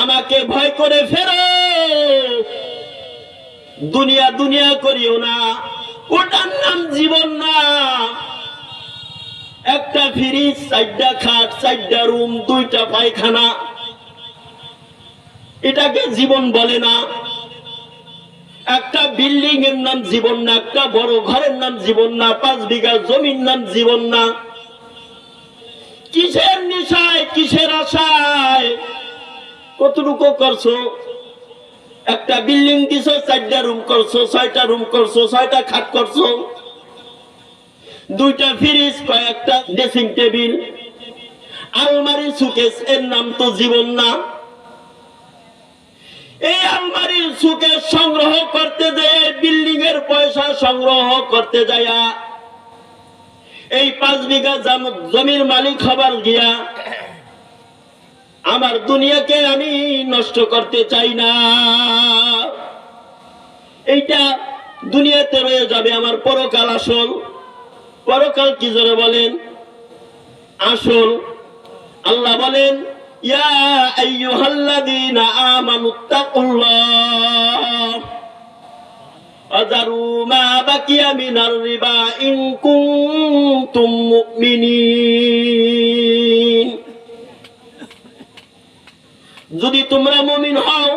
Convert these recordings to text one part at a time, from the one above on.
আমাকে ভয় করে ফেরো। দুনিয়া দুনিয়া করিও না, ওটার নাম জীবন না। একটা ফ্রিজ, চারটা খাট, চারটা রুম, দুইটা পায়খানা, এটাকে জীবন বলে না। একটা বিল্ডিং এর নাম জীবন না, একটা বড় ঘরের নাম জীবন না, পাঁচ বিঘা জমির নাম জীবন না। কিসের নিশায়, কিসের আশায়? কতটুকু করছ? একটা বিল্ডিং দিছো, চারটা রুম করছ, ছয়টা রুম করছ, ছয়টা খাট করছ। দুইটা ফ্রিজ কয়েকটা ড্রেসিং টেবিল আলমারি সুকেস এর নাম তো জীবন না। এই আলমারির সুকেস সংগ্রহ করতে যায় বিল্ডিং এর পয়সা সংগ্রহ করতে যায় এই পাঁচ বিঘা জমির মালিক হবার গিয়া আমার দুনিয়াকে আমি নষ্ট করতে চাই না। এইটা দুনিয়াতে রয়ে যাবে আমার পরকাল আসল। পরকাল কি জোরে বলেন? আসল। আল্লাহ বলেন, ইয়া যদি তোমরা মমিন হও,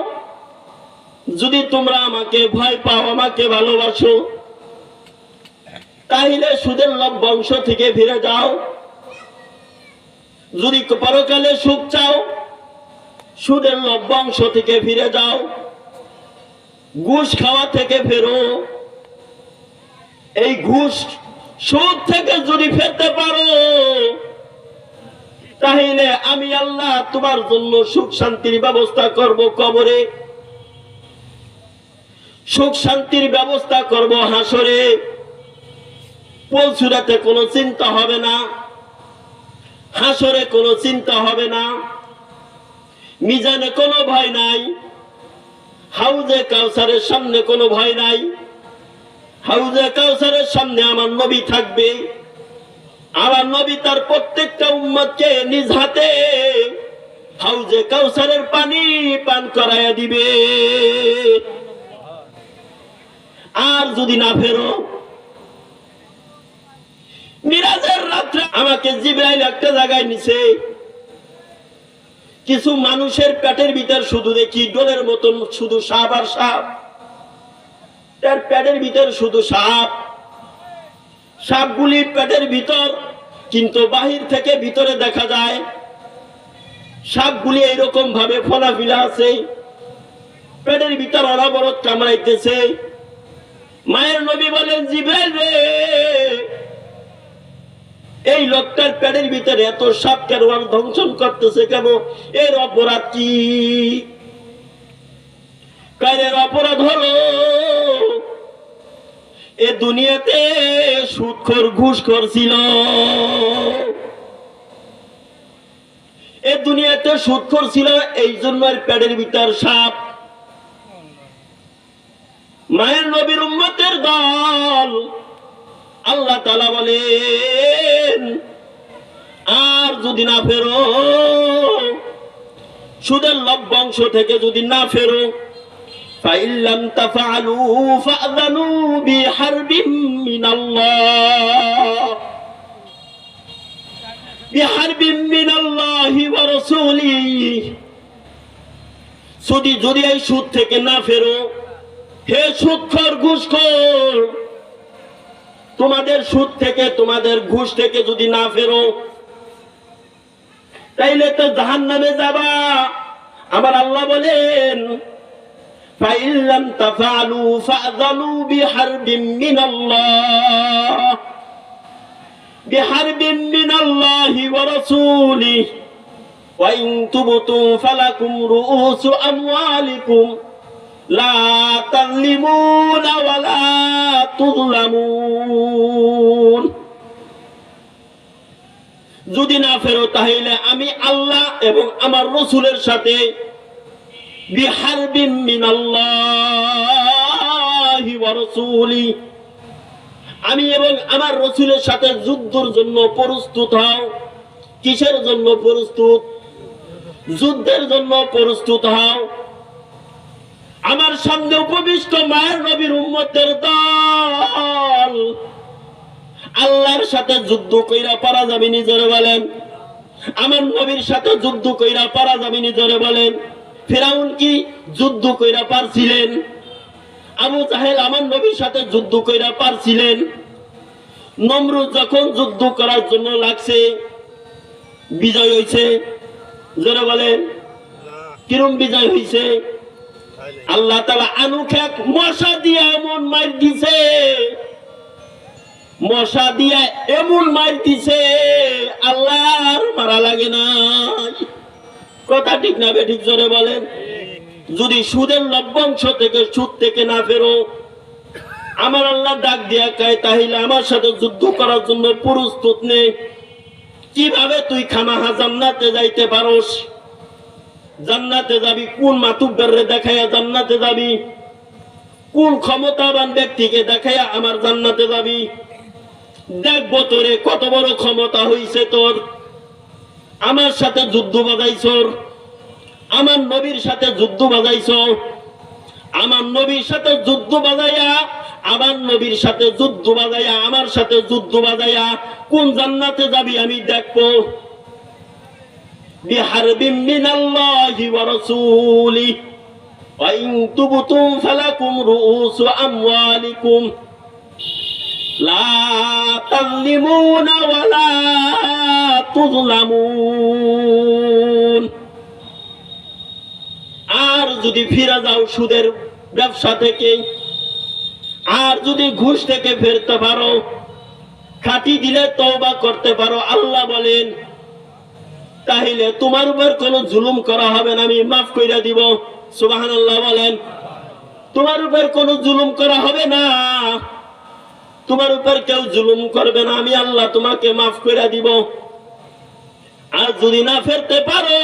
যদি তোমরা আমাকে ভয় পাও, আমাকে ভালোবাসো তাহলে সুদের লভ বংশ থেকে ফিরে যাও। যদি পরকালে সুখ চাও, সুদের লভ বংশ থেকে ফিরে যাও। ঘুষ খাওয়া থেকে ফেরো। এই ঘুষ সুদ থেকে যদি ফেরতে পারো তাহলে আমি আল্লাহ তোমার জন্য সুখ শান্তির ব্যবস্থা করব কবরে। সুখ শান্তির ব্যবস্থা করব হাসরে। পৌঁছুরাতে কোনো চিন্তা হবে না। হাসরে কোনো চিন্তা হবে না। মিজানে কোনো ভয় নাই। হাউজে কাউসারের সামনে কোনো ভয় নাই। হাউজে কাউসারের সামনে আমার নবী থাকবে। আমার নবী তার প্রত্যেকটা উম্মতকে নিজ হাতে হাউজে কাউসারের পানি পান করাইয়া দিবে। আর যদি না ফেরো, মিরাজের রাত্রে আমাকে জিব্রাইল একটা জায়গায় নিছে। কিছু মানুষের পেটের ভিতর শুধু দেখি ডোলের মতন শুধু সাপ আর সাপ। তার পেটের ভিতর শুধু সাপ। সাপগুলি পেটের ভিতর কিন্তু বাহির থেকে ভিতরে দেখা যায়, সাপগুলি এইরকম ভাবে ফলাফিলা আছে, পেটের ভিতর অনবরত কামড়াইতেছে। মায়ের নবী বলেন, জিব্রাইল রে, এই লোকটার পেটের ভিতরে এত সাপ কেন ধ্বংসন করতেছে কেন? এর অপরাধ কি? অপরাধ হলো এ দুনিয়াতে সুদখোর ঘুষ করছিল এ দুনিয়াতে সুদখোর ছিল, এই জন্য পেটের ভিতর সাপ। মায়ের নবীর উম্মতের দল, আল্লাহ তালা বলেন, আর যদি না ফেরো, সুদের লভ্যাংশ থেকে যদি না ফেরো ফাইল্লাম তাফআলু ফাআযানু বিহারবিম মিনাল্লাহ বিহারবিম মিনাল্লাহি ওয়া রাসূলিহি যদি যদি এই সুদ থেকে না ফেরো, হে সুদখোর ঘুষখোর, তোমাদের সুদ থেকে, তোমাদের ঘুষ থেকে যদি না ফেরো, তাইলে তো জাহান নামে যাবা। আমার আল্লাহ বলেন ফাইল্লাম তাফালু ফাযানু বিহারবিম মিনাল্লাহ বিহারবিম মিনাল্লাহি ওয়া রাসূলিহি ওয়া ইন তুবতু ফালাকুম রুউসু আমওয়ালিকুম লা তাযলিমুনা ওয়া লা তুযলামুন যদি না ফেরো, তাহলে আমি আল্লাহ এবং আমার রসুলের সাথে বিহারবিন মিনাল্লাহি ওয়া রাসূলি। আমি এবং আমার রসুলের সাথে যুদ্ধের জন্য প্রস্তুত হও, কিসের জন্য প্রস্তুত? যুদ্ধের জন্য প্রস্তুত হও। আমার সামনে উপবিষ্ট মায়ের নবীর উম্মতের দল। আল্লাহর সাথে যুদ্ধ কইরা পারা যাবে, নিজরে বলেন। আমার নবীর সাথে যুদ্ধ কইরা পারা যাবে, নিজরে বলেন। ফেরাউন কি যুদ্ধ কইরা পারছিলেন? আবু জাহেল আমার নবীর সাথে যুদ্ধ কইরা পারছিলেন। নমরুদ যখন যুদ্ধ করার জন্য লাগছে, বিজয় হইছে। জোরে বলেন, কিরম বিজয় হইছে? আল্লাহ তালা আনুখেক মশা দিয়ে এমন মার দিছে। মশা দিয়ে এমন মার দিছে, আল্লাহর মারা লাগে না কথা ঠিক না ঠিক জোরে বলেন। যদি সুদের লভ্যাংশ থেকে সুদ থেকে না ফেরো, আমার আল্লাহ ডাক দিয়া কায়, তাহলে আমার সাথে যুদ্ধ করার জন্য প্রস্তুত নেই। কীভাবে তুই খামাহা জান্নাতে যাইতে পারস? জান্নাতে যাবি, কোন মাতুব্বারে দেখাইয়া জান্নাতে যাবি? কোন ক্ষমতাবান ব্যক্তিকে দেখাইয়া আমার জান্নাতে যাবি? দেখব তোরে কত বড় ক্ষমতা হইছে তোর। আমার সাথে যুদ্ধ বাজাইছ। আমার নবীর সাথে যুদ্ধ বাজাইছ। আমার নবীর সাথে যুদ্ধ বাজাইয়া, আমার নবীর সাথে যুদ্ধ বাজাইয়া, আমার সাথে যুদ্ধ বাজাইয়া কোন জান্নাতে যাবি আমি দেখব। বিহারবিম ওয়া রাসূলি। ওয়া ইন তুবতুম ফালাকুম রুউসু আমওয়ালিকুম। لا تظلمون ولا تظلمون আর যদি ফিরে যাও সুদের ব্যবসা থেকে আর যদি ঘুষ থেকে ফেরতে পারো খাটি দিলে তওবা করতে পারো আল্লাহ বলেন তাহলে তোমার উপর কোনো জুলুম করা হবে না আমি মাফ কইরা দিব সুবাহান আল্লাহ বলেন তোমার উপর কোনো জুলুম করা হবে না তোমার উপর কেউ জুলুম করবে না, আমি আল্লাহ তোমাকে মাফ কইরা দিব। আর যদি না ফেরতে পারো,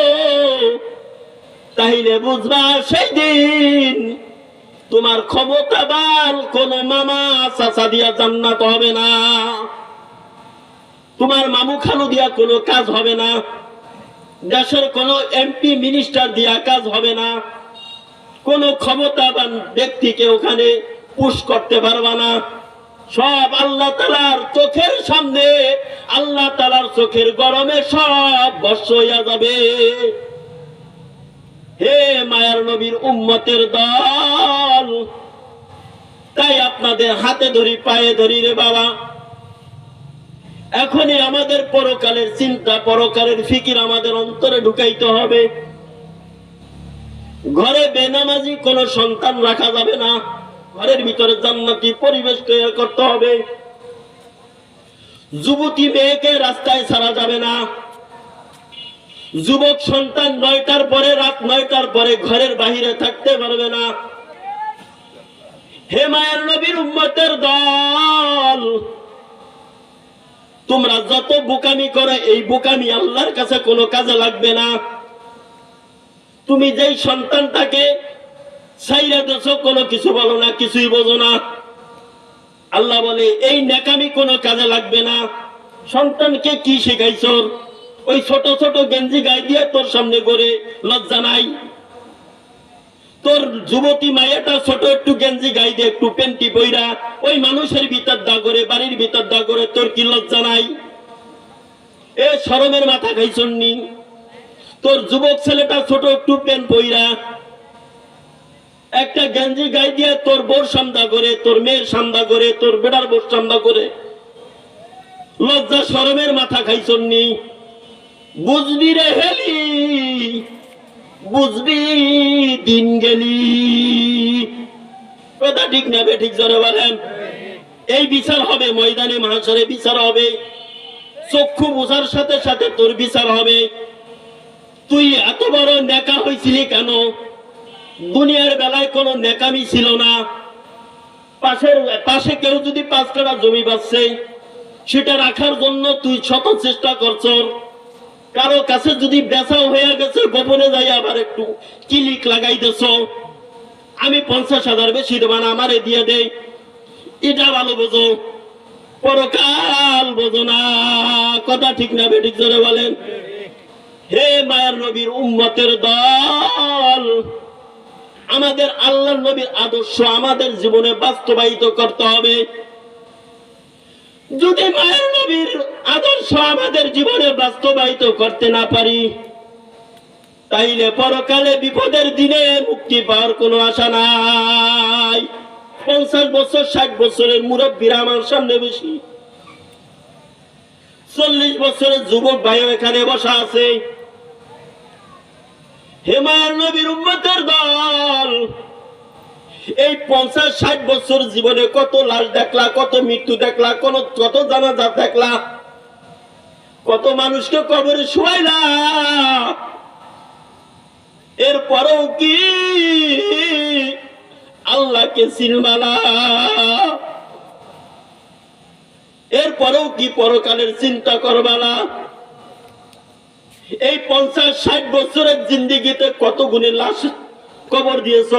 তাহলে বুঝবা সেই দিন তোমার ক্ষমতা বাল, কোন মামা চাচা দিয়া জান্নাত হবে না। তোমার মামু খালু দিয়া কোনো কাজ হবে না। দেশের কোন এমপি, মিনিস্টার দিয়া কাজ হবে না। কোন ক্ষমতাবান ব্যক্তিকে ওখানে পুশ করতে পারবা না। সব আল্লাহ তালার চোখের সামনে, আল্লাহ তালার চোখের গরমে সব বর্ষ হইয়া যাবে। হে মায়ার নবীর উম্মতের দল, তাই আপনাদের হাতে ধরি, পায়ে ধরি রে বাবা। এখনই আমাদের পরকালের চিন্তা, পরকালের ফিকির আমাদের অন্তরে ঢুকাইতে হবে। ঘরে বেনামাজি কোন সন্তান রাখা যাবে না। ঘরের ভিতরে জান্নাতি পরিবেশ তৈরি করতে হবে। যুবতী মেয়েকে রাস্তায় ছাড়া যাবে না। যুবক সন্তান নয়টার পরে, রাত নয়টার পরে ঘরের বাহিরে থাকতে পারবে না। হে মায়ের নবীর উম্মতের দল, তোমরা যত বোকামি করে, এই বোকামি আল্লাহর কাছে কোনো কাজে লাগবে না। তুমি যেই সন্তানটাকে সাইরা কোনো কিছু বলো না, কিছুই বোঝো না। আল্লাহ বলে, এই নেকামি কোনো কাজে লাগবে না। সন্তানকে কি শেখাইছ? ওই ছোট ছোট গেঞ্জি গায়ে দিয়ে তোর সামনে করে লজ্জা নাই? তোর যুবতী ছোট একটু গেঞ্জি গাই দিয়ে একটু পেন্টি বইরা ওই মানুষের ভিতর দা করে, বাড়ির ভিতর দা করে তোর কি লজ্জা নাই? এ সরমের মাথা খাইছন্নি? তোর যুবক ছেলেটা ছোট একটু পেন বইরা একটা গেঞ্জি গাই দিয়ে তোর বোর সামদা করে, তোর মেয়ের সামদা করে, তোর বেড়ার বোর সামদা করে। লজ্জা সরমের মাথা খাইছন্নি বুঝবি রে হেলি, বুঝবি দিন গেলি। কথা ঠিক না বে, ঠিক জোরে বলেন। এই বিচার হবে, ময়দানে মহাশরে বিচার হবে। চক্ষু বোঝার সাথে সাথে তোর বিচার হবে। তুই এত বড় নেকা হয়েছিলি কেন? দুনিয়ার বেলায় কোনো নেকামি ছিল না। পাশের, পাশে কেউ যদি পাঁচ টাকা জমি পাচ্ছে সেটা রাখার জন্য তুই শত চেষ্টা করছ কারও কাছে যদি বেচাও হয়ে গেছে, গোপনে যাই আবার একটু কিলিক লাগাইতেছ আমি পঞ্চাশ হাজার বেশি দেবো না, আমারে দিয়ে দেই। এটা ভালো বোঝো। পরকাল বোঝো না। কথা ঠিক না বেঠিক জোরে বলেন। হে মায়ার নবীর উম্মতের দল আমাদের আল্লাহ নবীর আদর্শ আমাদের জীবনে বাস্তবায়িত করতে হবে। যদি মায়ের নবীর আদর্শ আমাদের জীবনে বাস্তবায়িত করতে না পারি, তাইলে পরকালে বিপদের দিনে মুক্তি পাওয়ার কোনো আশা নাই। পঞ্চাশ বছর, ষাট বছরের মুরব্বীরা আমার সামনে বেশি চল্লিশ বছরের যুবক ভাইও এখানে বসা আছে। এই পঞ্চাশ ষাট বছর জীবনে কত লাশ দেখলা, কত মৃত্যু দেখলা, কত এরপরেও কি আল্লাহকে চিনবালা এরপরেও কি পরকালের চিন্তা করবালা এই পঞ্চাশ ষাট বছরের জিন্দিগিতে কত গুণে লাশ কবর দিয়েছ?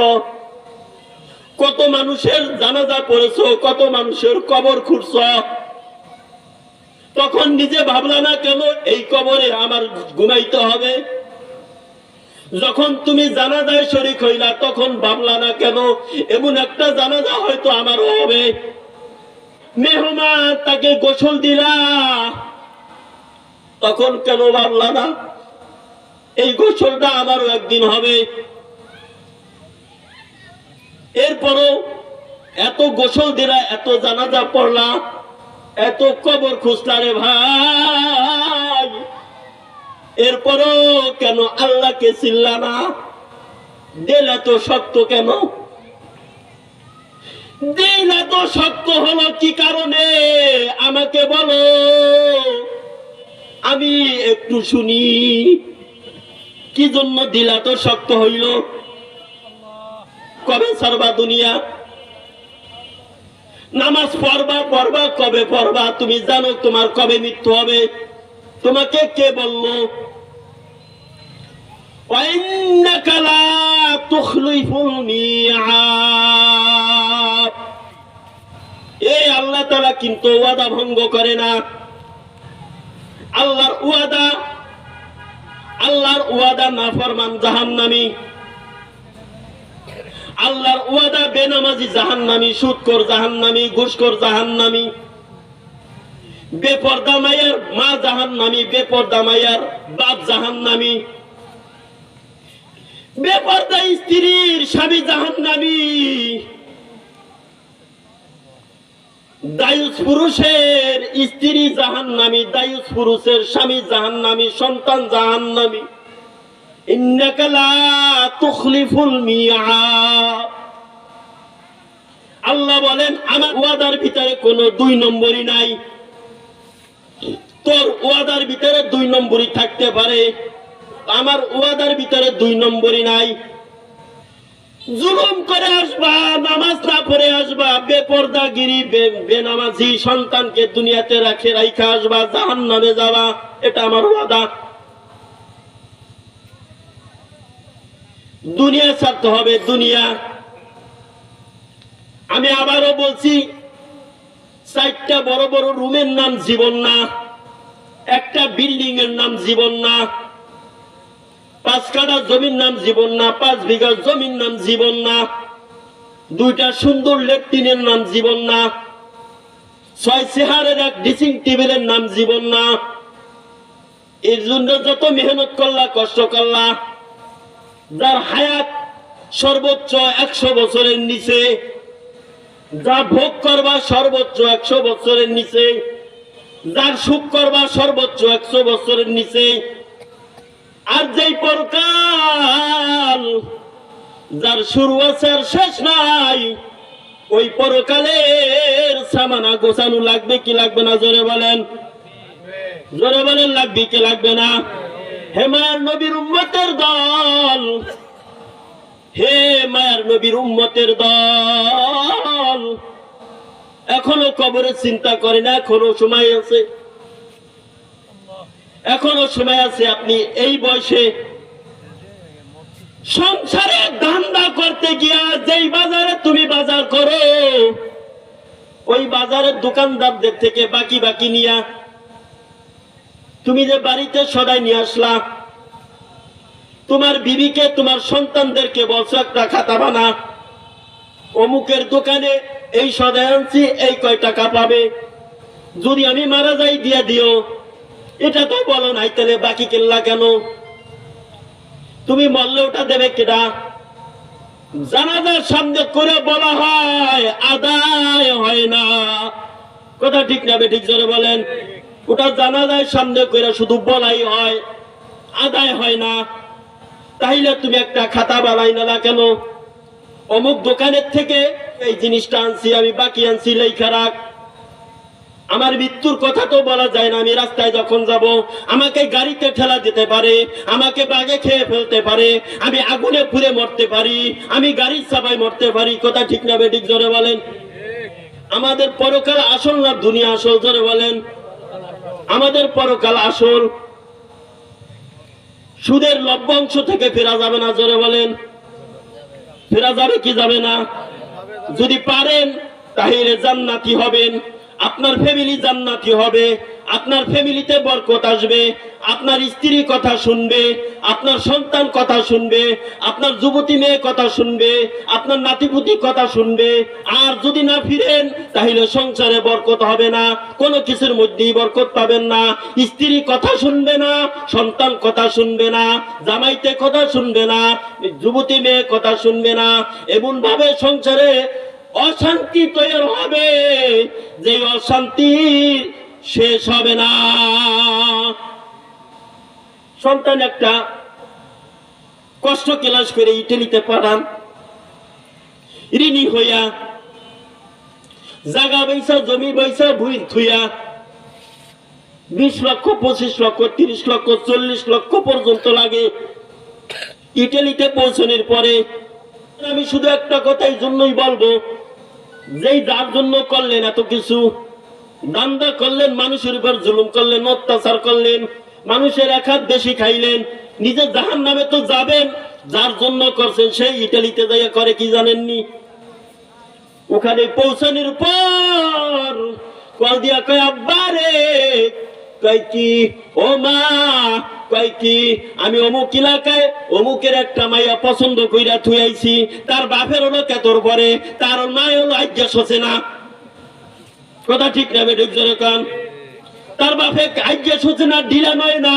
কত মানুষের জানাজা পড়েছ? কত মানুষের কবর খুঁড়ছ? তখন নিজে ভাবলা না, কেন এই কবরে আমার ঘুমাইতে হবে? যখন তুমি জানাজায় শরিক হইলা, তখন ভাবলা, না, কেন? এমন একটা জানাজা হয়তো আমারও হবে। মেহমান তাকে গোসল দিলা। তখন কেন ভাবলা না? এই গোসলটা আমারও একদিন হবে। এরপরও এত গোসল দিলা, এত জানাজা পড়লা, এত কবর খুঁজলা রে ভাই। এরপরও কেন আল্লাহকে চিল্লা না? দিল এত শক্ত কেন? দিল এত শক্ত হলো কি কারণে? আমাকে বলো। আমি একটু শুনি। কি জন্য দিলা তো শক্ত হইল? কবে সর্বা দুনিয়া? নামাজ পড়বা পড়বা, কবে পড়বা? তুমি জানো তোমার কবে মৃত্যু হবে। তোমাকে কে বলল? এ আল্লাহ তারা কিন্তু ওয়াদা ভঙ্গ করে না। আল্লাহর ওয়াদা আল্লাহর ওয়াদা না ফরমান জাহান্নামী। আল্লাহর ওয়াদা বেনামাজি জাহান্নামী সুদকর জাহান্নামী ঘুষকর জাহান্নামী। বেপর্দা মায়ের মা জাহান্নামী, বেপর্দা মায়ের বাপ জাহান্নামী। বেপর্দা স্ত্রীর স্বামী জাহান্নামী। দায়ুস পুরুষের স্ত্রী দায়ুস পুরুষের স্বামী সন্তান আল্লাহ বলেন, আমার ওয়াদার ভিতরে কোনো দুই নম্বরই নাই। তোর ওয়াদার ভিতরে দুই নম্বরই থাকতে পারে। আমার ওয়াদার ভিতরে দুই নম্বরই নাই। জুলুম করে আসবা। বেপর্দাগিরি বে- বেনামাজি সন্তানকে দুনিয়াতে রাখে, রাইখা আসবা জাহান নামে যাবা, এটা আমার ওয়াদা। দুনিয়া ছাড়তে হবে, দুনিয়া। আমি আবারও বলছি, চারটা বড় বড় রুমের নাম জীবন না, একটা বিল্ডিং এর নাম জীবন না, পাঁচ কাঠা জমির নাম জীবন না, পাঁচ বিঘা জমির নাম জীবন না। দুইটা সুন্দর লেট্রিনের নাম জীবন না, ছয় চেহারের এক ড্রেসিং টেবিলের নাম জীবন না। এর জন্য যত মেহনত করলা, কষ্ট করলা, যার হায়াত সর্বোচ্চ একশো বছরের নিচে, যা ভোগ করবা সর্বোচ্চ একশো বছরের নিচে, যার সুখ করবা সর্বোচ্চ একশো বছরের নিচে। আর যেই পরকাল যার শুরু আছে আর শেষ নাই, ওই পরকালের সামানা গোছানো লাগবে কি লাগবে না, জোরে বলেন। জোরে বলেন, লাগবে কি লাগবে না? হে মায়ার নবীর উম্মতের দল, হে মায়ার নবীর উম্মতের দল। এখনও কবরের চিন্তা করে না, এখনও সময় আছে। এখনও সময় আছে, আপনি এই বয়সে সংসারে ধান্দা করতে গিয়া যেই বাজারে তুমি বাজার করো, ওই বাজারের দোকানদারদের থেকে বাকি বাকি নিয়া তুমি যে বাড়িতে সদাই নিয়ে আসলা, তোমার বিবিকে, তোমার সন্তানদেরকে বলছো, একটা খাতা বানা। অমুকের দোকানে এই সদায় আনছি, এই কয় টাকা পাবে। যদি আমি মারা যাই দিয়া দিও। এটা তো বলো নাই, তাহলে বাকি কেল্লা কেন? তুমি মরলে ওটা দেবে কেটা জানাজার সামনে করে বলা হয়, আদায় হয় না। কথা ঠিক না ঠিক জোরে বলেন। ওটা জানাজার সামনে করে শুধু বলাই হয়, আদায় হয় না। তাইলে তুমি একটা খাতা বানাই না কেন? অমুক দোকানের থেকে এই জিনিসটা আনছি, আমি বাকি আনছি লেখা রাখ। আমার মৃত্যুর কথা তো বলা যায় না, আমি রাস্তায় যখন যাব, আমাকে গাড়িতে ঠেলা দিতে পারে, আমাকে বাগে খেয়ে ফেলতে পারে, আমি আগুনে পুড়ে মরতে পারি, আমি গাড়ির চাপায় মরতে পারি, কথা ঠিক না বেঠিক জোরে বলেন? আমাদের পরকাল আসল না দুনিয়া আসল, জোরে বলেন? আমাদের পরকাল আসল। সুদের লভ্যাংশ থেকে ফেরা যাবে না, জোরে বলেন? ফেরা যাবে কি যাবে না? যদি পারেন, তাহলে জান্নাতি হবেন। আপনার ফ্যামিলি জান্নাতি হবে, আপনার ফ্যামিলিতে বরকত আসবে, আপনার স্ত্রী কথা শুনবে, আপনার সন্তান কথা শুনবে, আপনার যুবতী মেয়ে কথা শুনবে, আপনার নাতিপুতি কথা শুনবে। আর যদি না ফিরেন, তাহলে সংসারে বরকত হবে না, কোনো কিছুর মধ্যেই বরকত পাবেন না। স্ত্রী কথা শুনবে না, সন্তান কথা শুনবে না, জামাইতে কথা শুনবে না, যুবতী মেয়ে কথা শুনবে না। এমনভাবে সংসারে অশান্তি তৈরি হবে, যে অশান্তি শেষ হবে না। সন্তান একটা কষ্ট ক্লাস করে ইটালিতে পাঠান ঋণী হইয়া, জাগা বৈসা জমি বৈসা ভুই থুইয়া বিশ লক্ষ, পঁচিশ লক্ষ, তিরিশ লক্ষ, চল্লিশ লক্ষ পর্যন্ত লাগে ইটালিতে পৌঁছানোর পরে, আমি শুধু একটা কথাই জন্যই বলব যেই যার জন্য করলেন এত কিছু, দান্দা করলেন, মানুষের উপর জুলুম করলেন, অত্যাচার করলেন, মানুষের এক হাত বেশি খাইলেন নিজের জাহান নামে তো যাবেন, যার জন্য করছেন সেই ইটালিতে যাইয়া করে কি জানেননি? ওখানে পৌঁছানোর পর কল দিয়া কয়, আব্বা রে কয় কি? ও মা, কয় কি? আমি অমুক এলাকায় অমুকের একটা মাইয়া পছন্দ কইরা থুয়াইছি তার বাপের হলো কেতর পরে, তার মায় হলো আজ্ঞা সচেনা। কথা ঠিক না বেডুক জোরে কান তার বাপে আজ্ঞা সচে না, ঢিলা নয় না।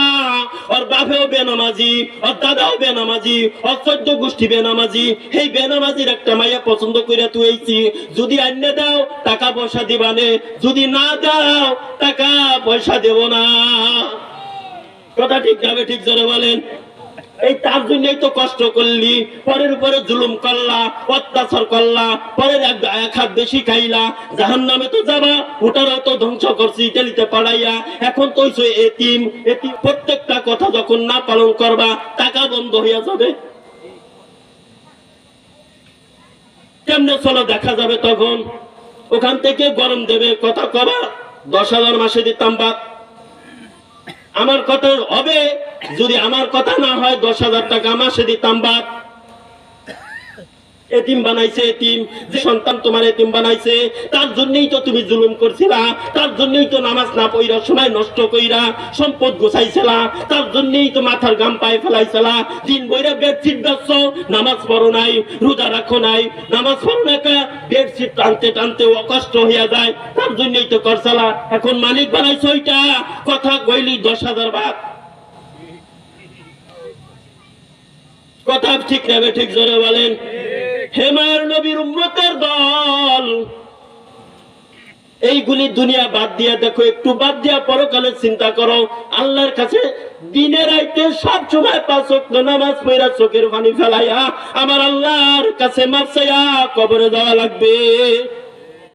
ওর বাপেও বেনামাজি, ওর দাদাও বেনামাজি, ওর চোদ্দ গোষ্ঠী বেনামাজি। সেই বেনামাজির একটা মাইয়া পছন্দ করে তুইছি যদি আন্যে দাও, টাকা পয়সা দিবানে যদি না দাও, টাকা পয়সা দেব না। কথা ঠিক যাবে ঠিক জোরে বলেন। এই তার জন্যই তো কষ্ট করলি। পরের উপরে জুলুম করলা, অত্যাচার করলা, পরের এক হাত বেশি খাইলা। জাহান নামে তো যাবা, ওটারও তো ধ্বংস করছি ইটালিতে পাড়াইয়া এখন তো এতিম। এতিম প্রত্যেকটা কথা যখন না পালন করবা, টাকা বন্ধ হইয়া যাবে। কেমনে চলো দেখা যাবে তখন? ওখান থেকে গরম দেবে, কথা কবা। দশ হাজার মাসে দিতাম বাদ আমার কথা হবে যদি আমার কথা না হয় দশ হাজার টাকা মাসে দিতাম বাদ এতিম বানাইছে এতিম যে সন্তান তোমার এতিম বানাইছে, তার জন্যই তো তুমি জুলুম করছিলা, তার জন্যই তো নামাজ না পইরা সময় নষ্ট কইরা সম্পদ গোছাইছিলা, তার জন্যই তো মাথার গাম পায়ে ফেলাইছিলা। দিন বইরা বেডশিট বেচছ, নামাজ পড়ো নাই, রোজা রাখো নাই, নামাজ পড়ো না বেডশিট টানতে টানতে অকষ্ট হইয়া যায়, তার জন্যই তো করছিলা। এখন মালিক বানাইছে ওইটা, কথা কইলি দশ হাজার বাদ। কথা ঠিক নেবে ঠিক জোরে বলেন। হেমায়ের নবীর উম্মতের দল। এইগুলি দুনিয়া বাদ দিয়া দেখো, একটু বাদ দিয়া পরকালে চিন্তা করো। আল্লাহর কাছে দিনের আইতে সব সময় পাঁচ নামাজ পড়া চোখের পানি ফেলাইয়া আমার আল্লাহর কাছে মাপসাইয়া কবরে যাওয়া লাগবে।